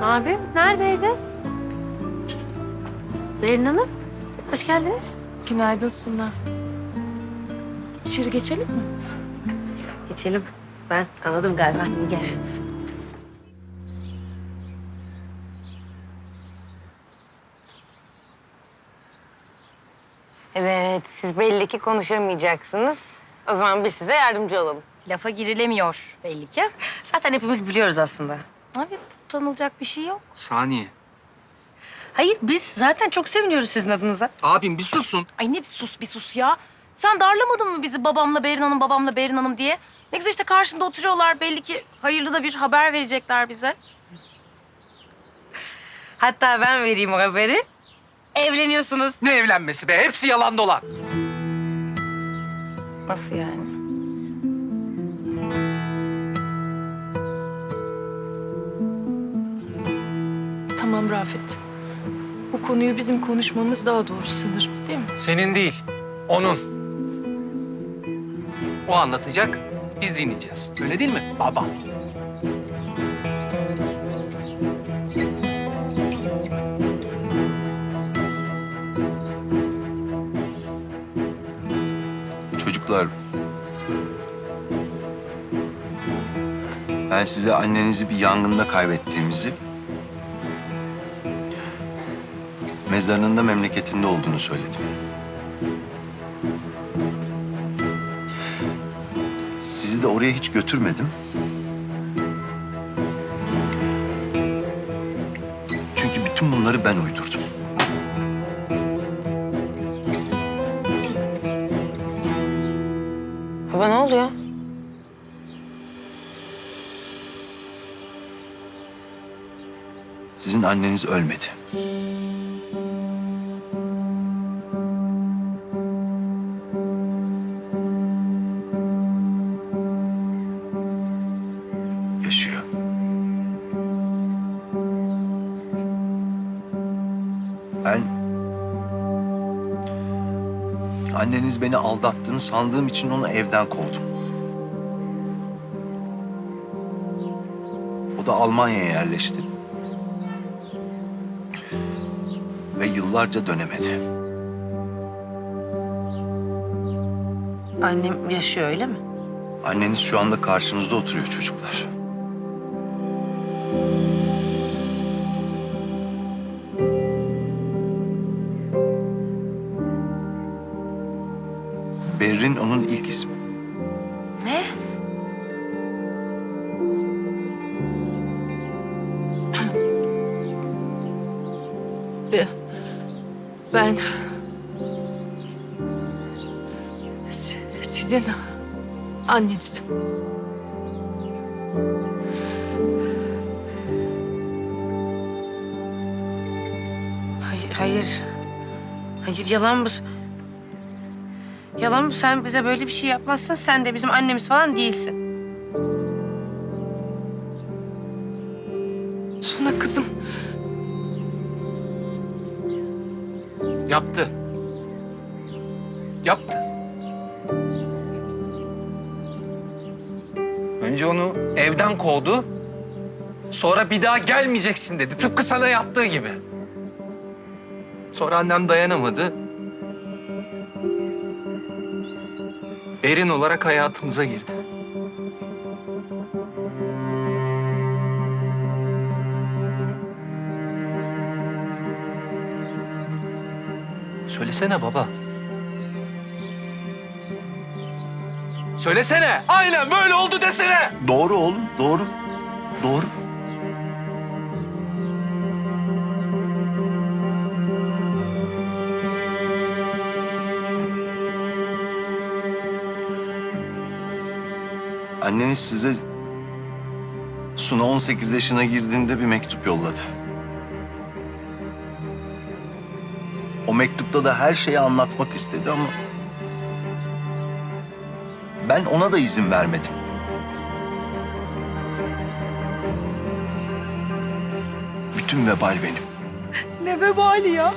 Abim neredeydi? Berin Hanım, hoş geldiniz. Günaydın Suna. İçeri geçelim mi? Geçelim. Ben anladım galiba. İyi gel. Evet, siz belli ki konuşamayacaksınız. O zaman biz size yardımcı olalım. Lafa girilemiyor belli ki. Zaten hepimiz biliyoruz aslında. Evet, utanılacak bir şey yok. Saniye. Hayır, biz zaten çok seviniyoruz sizin adınıza. Abim bir susun. Ay ne bir sus bir sus ya. Sen darlamadın mı bizi babamla Berin Hanım, babamla Berin Hanım diye? Ne güzel işte karşında oturuyorlar. Belli ki hayırlı da bir haber verecekler bize. Hatta ben vereyim o haberi. Evleniyorsunuz. Ne evlenmesi be? Hepsi yalan dolan. Nasıl yani? Tamam Rafet. Bu konuyu bizim konuşmamız daha doğru sanırım değil mi? Senin değil. Onun. O anlatacak. Biz dinleyeceğiz. Öyle değil mi? Baba. Çocuklar... Ben size annenizi bir yangında kaybettiğimizi... ...mezarının da memleketinde olduğunu söyledim. Sizi de oraya hiç götürmedim. Çünkü bütün bunları ben uydurdum. Baba ne oluyor? Sizin anneniz ölmedi. Anneniz beni aldattığını sandığım için onu evden kovdum. O da Almanya'ya yerleşti. Ve yıllarca dönemedi. Annem yaşıyor öyle mi? Anneniz şu anda karşınızda oturuyor çocuklar. Berrin onun ilk ismi. Ne? Ben... Si- Sizin annenizim. Hayır, hayır. Hayır, yalan bu. Yalan bu. Sen bize böyle bir şey yapmazsın. Sen de bizim annemiz falan değilsin. Suna kızım. Yaptı. Yaptı. Önce onu evden kovdu. Sonra bir daha gelmeyeceksin dedi. Tıpkı sana yaptığı gibi. Sonra annem dayanamadı. Erin olarak hayatımıza girdi. Söylesene baba. Söylesene. Aynen böyle oldu desene. Doğru oğlum, doğru. Doğru. Anneniz size Suna 18 yaşına girdiğinde bir mektup yolladı. O mektupta da her şeyi anlatmak istedi ama ben ona da izin vermedim. Bütün vebal benim. Ne vebali ya?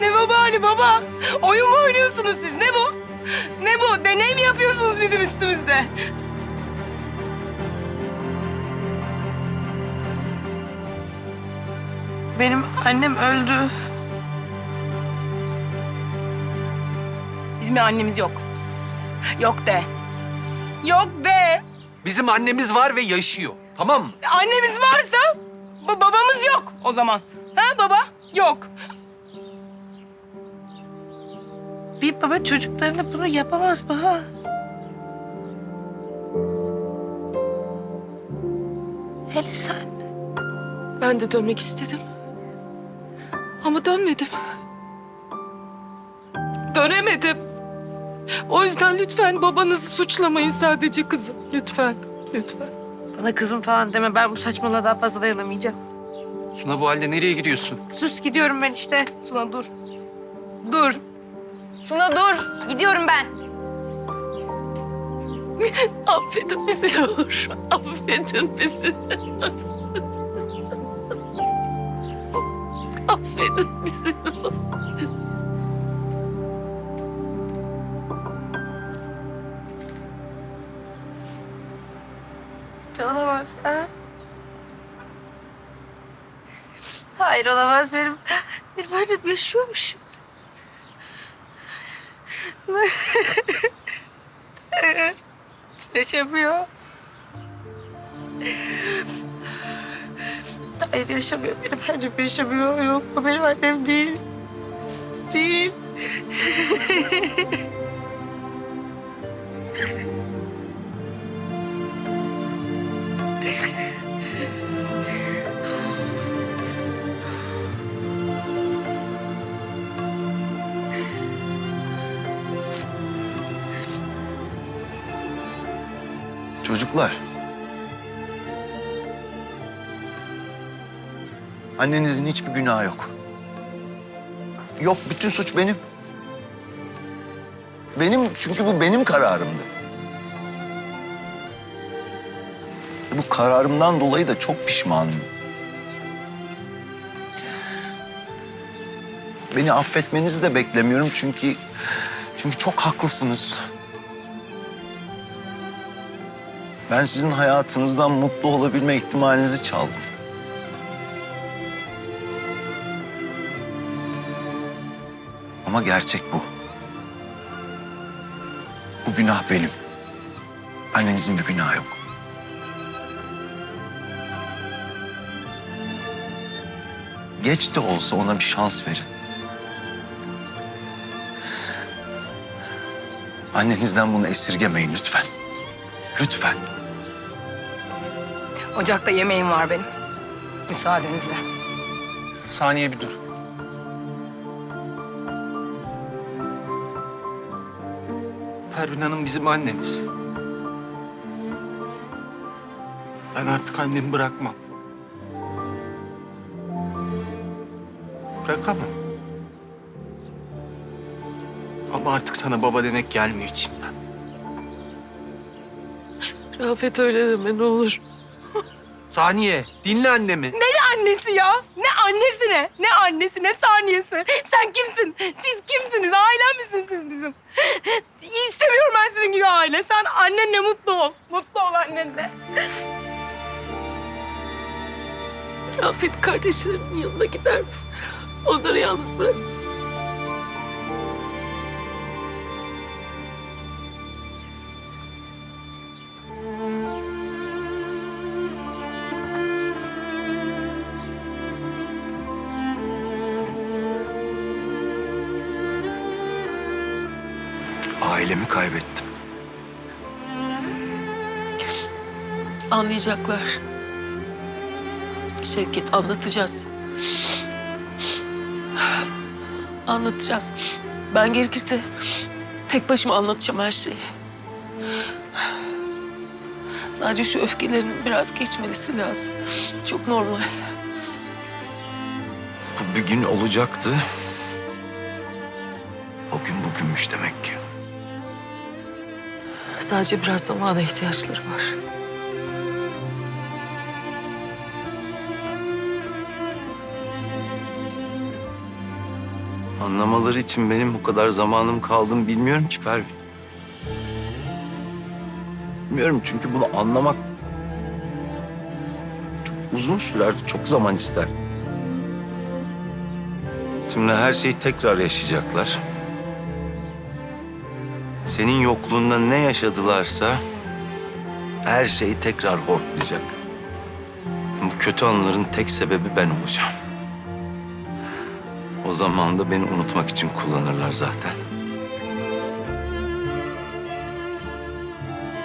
Ne vebali baba? Oyun mu oynuyorsunuz siz? Ne bu? Ne bu? Deney mi yapıyorsunuz bizim üstümüzde? Benim annem öldü. Bizim bir annemiz yok. Yok de. Yok de. Bizim annemiz var ve yaşıyor. Tamam mı? Annemiz varsa ba- babamız yok o zaman. Ha baba? Yok. Bir baba çocuklarına bunu yapamaz baba. Hele sen. Ben de dönmek istedim. Ama dönmedim. Dönemedim. O yüzden lütfen babanızı suçlamayın sadece kızım. Lütfen, lütfen. Bana kızım falan deme. Ben bu saçmalığa daha fazla dayanamayacağım. Suna bu halde nereye gidiyorsun? Sus gidiyorum ben işte. Suna dur. Dur. Suna dur. Gidiyorum ben. Affedin bizi ne olur. Affedin bizi. Ne olur. Olamaz ha? Hayır olamaz benim. Benim annem yaşıyormuş. Yaşamıyor. Hayır yaşamıyor. Benim annem yaşamıyor. Yok o benim annem değil. Değil. Çocuklar. Annenizin hiçbir günahı yok. Yok, bütün suç benim. Benim, çünkü bu benim kararımdı. Bu kararımdan dolayı da çok pişmanım. Beni affetmenizi de beklemiyorum çünkü... Çünkü çok haklısınız. Ben sizin hayatınızdan mutlu olabilme ihtimalinizi çaldım. Ama gerçek bu. Bu günah benim. Annenizin bir günahı yok. Geç de olsa ona bir şans verin. Annenizden bunu esirgemeyin lütfen. Lütfen. Ocakta yemeğim var benim. Müsaadenizle. Saniye bir dur. Pervin Hanım bizim annemiz. Ben artık annemi bırakmam. Bırakamam. Ama artık sana baba demek gelmiyor içimden. Rafet öyle deme ne olur. Saniye, dinle annemi. Annesi ya? Ne annesi ne? Ne annesi ne saniyesi? Sen kimsin? Siz kimsiniz? Ailem misiniz siz bizim? İstemiyorum ben sizin gibi aile. Sen annenle mutlu ol. Mutlu ol annenle. Rafet kardeşlerimin yanına gider misin? Onları yalnız bırak. Ailemi kaybettim. Anlayacaklar. Şevket anlatacağız. Anlatacağız. Ben gerekirse tek başıma anlatacağım her şeyi. Sadece şu öfkelerinin biraz geçmesi lazım. Çok normal. Bu bir gün olacaktı. O gün bugünmüş demek ki. Sadece biraz zamana ihtiyaçları var. Anlamaları için benim bu kadar zamanım kaldı mı bilmiyorum ki Pervin. Bilmiyorum çünkü bunu anlamak çok uzun sürer, çok zaman ister. Şimdi her şeyi tekrar yaşayacaklar. Senin yokluğunda ne yaşadılarsa her şey tekrar hortlayacak. Bu kötü anların tek sebebi ben olacağım. O zaman da beni unutmak için kullanırlar zaten.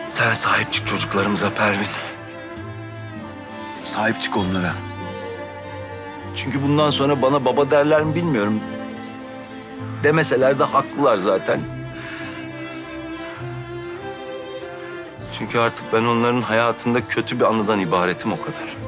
Sen sahip çık çocuklarımıza Pervin. Sahip çık onlara. Çünkü bundan sonra bana baba derler mi bilmiyorum. Demeseler de haklılar zaten. Çünkü artık ben onların hayatında kötü bir anıdan ibaretim o kadar.